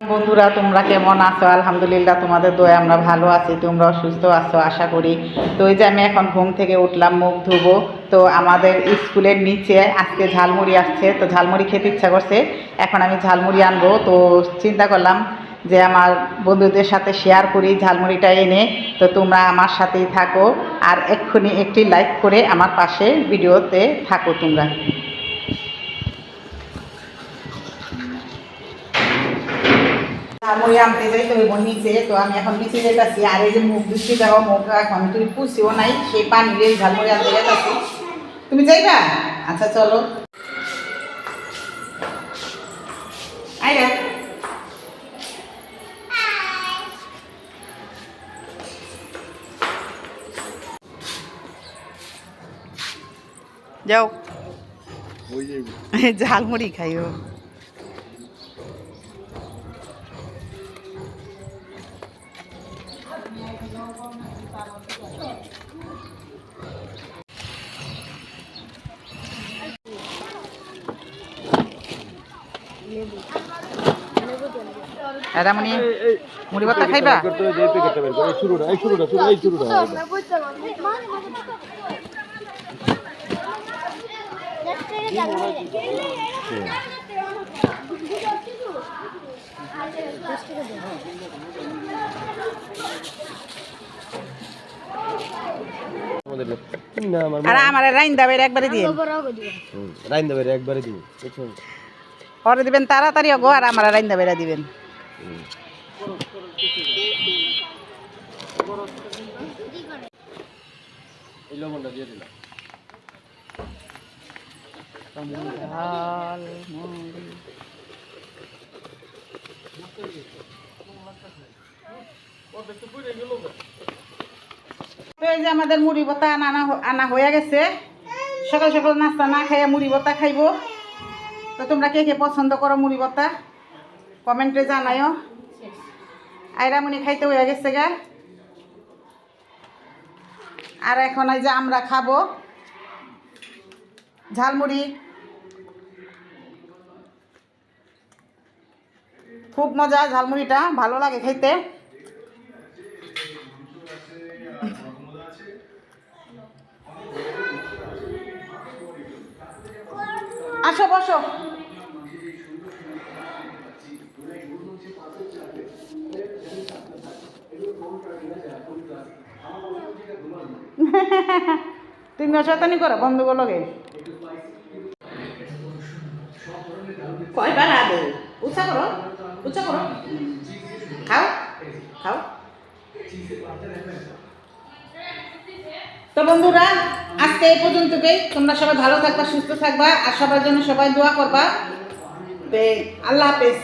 বন্ধুরা, তোমরা কেমন আছো? আলহামদুলিল্লাহ, তোমাদের দয়ে আমরা ভালো আছি, তোমরাও সুস্থ আছো, আশা করি। তো এই যে আমি এখন ঘুম থেকে উঠলাম, মুখ ধুবো। তো আমাদের স্কুলের নিচে আজকে ঝালমুড়ি আসছে, তো ঝালমুড়ি খেতে ইচ্ছা করছে। এখন আমি ঝালমুড়ি আনব। তো চিন্তা করলাম যে আমার বন্ধুদের সাথে শেয়ার করি ঝালমুড়িটা এনে। তো তোমরা আমার সাথেই থাকো। আর এক্ষুনি একটি লাইক করে আমার পাশে ভিডিওতে থাকো তোমরা। ঝালমুড়ি আনতে যাই তো ওই নিচে তো আমি এখন নিচে যেতেছি আর এই যে মুখ বৃষ্টি দেওয়া মুখ এখন তুমি পুষিও নাই সেই পানি রে ঝালমুড়ি আনতে যেতেছি তুমি যাইবা? আচ্ছা চলো। আইরা যাও ঝালমুড়ি খাইও। রামনি মুড়ি ভর্তা খাইবা? আর আমার রাইন দাবে একবারে দিয়ে রাইন দেবে একবারে দিব। পরে দিবেন, তাড়াতাড়ি গো আর আমার রাইন বেড়া দিবেন। এই যে আমাদের মুড়ি ভর্তা আনা আনা হয়ে গেছে। সকাল সকাল নাস্তা না খাইয়া মুড়ি ভর্তা খাইবো। তো তোমরা কে কে পছন্দ করো মুড়ি ভর্তা? কমেন্টে জানাইও আইরা মুড়ি খাইতে হয়ে গেছে গা। আর এখন এই যে আমরা খাব ঝালমুড়ি খুব মজা ঝালমুড়িটা ভালো লাগে খাইতে। আসো, বসো। তুমি অশতানি করো, বন্ধু লগে। কয়বার করো করো। খাও খাও। তো বন্ধুরা, আজকে এই পর্যন্তই তোমরা সবাই ভালো থাকবা, সুস্থ থাকবা, আর সবার জন্য সবাই দোয়া করবা। আল্লাহ হাফেজ।